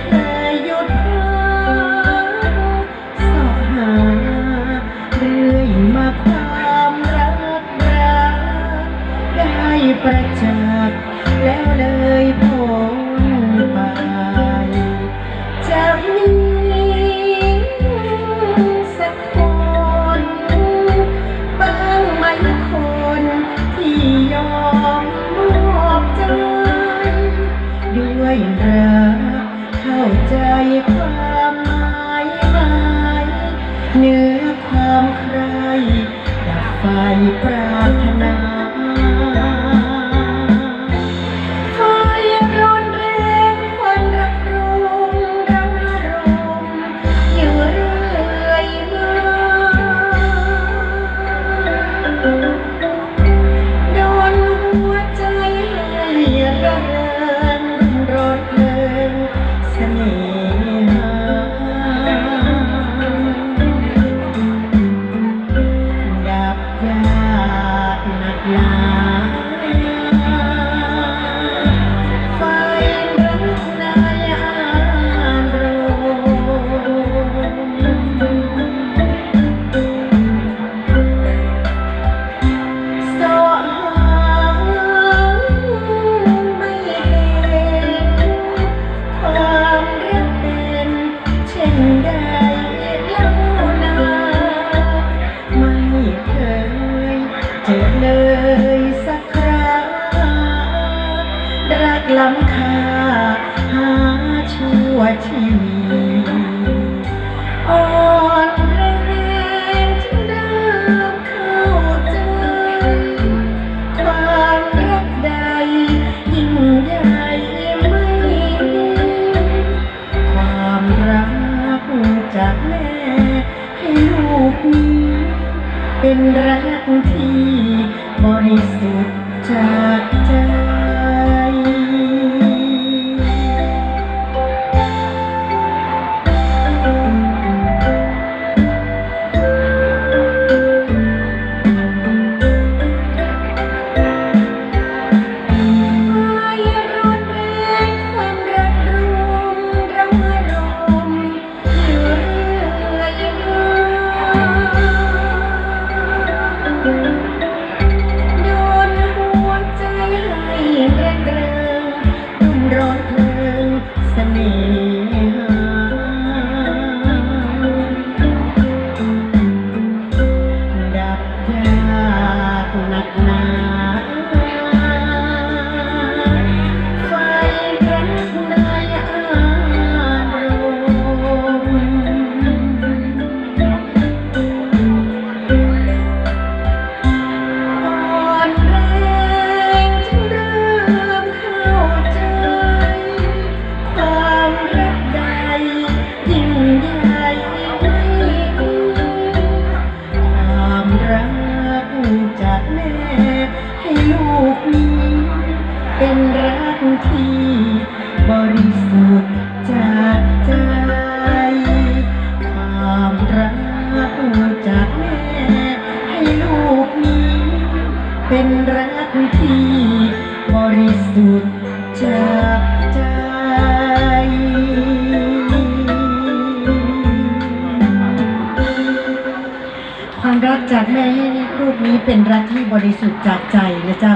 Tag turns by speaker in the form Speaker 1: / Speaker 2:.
Speaker 1: เคยหยุดพักสอบหาเรื่อยมาความรักรักได้ประจักษ์แล้วเลยพ้นไปจะมีสักคนบ้างไหมคนที่ยอมมอบใจด้วยรัก เข้าใจความหมายหมเนื้อความใครดับไฟประ ห รักล้ำคาหาชั่วชีวิตอ่อนแรงจนเริ่มเข้าใจความรักใด ยิ่งใหญ่ไม่มีความรักจากแม่ให้ลูกนี้เป็นรักที่บริสุทธิ์จากใจ หนักหนา เป็นรักที่บริสุทธิ์จากใจความรักจากแม่ให้ลูกนี้เป็นรักที่บริสุทธิ์จากใจนะเจ้า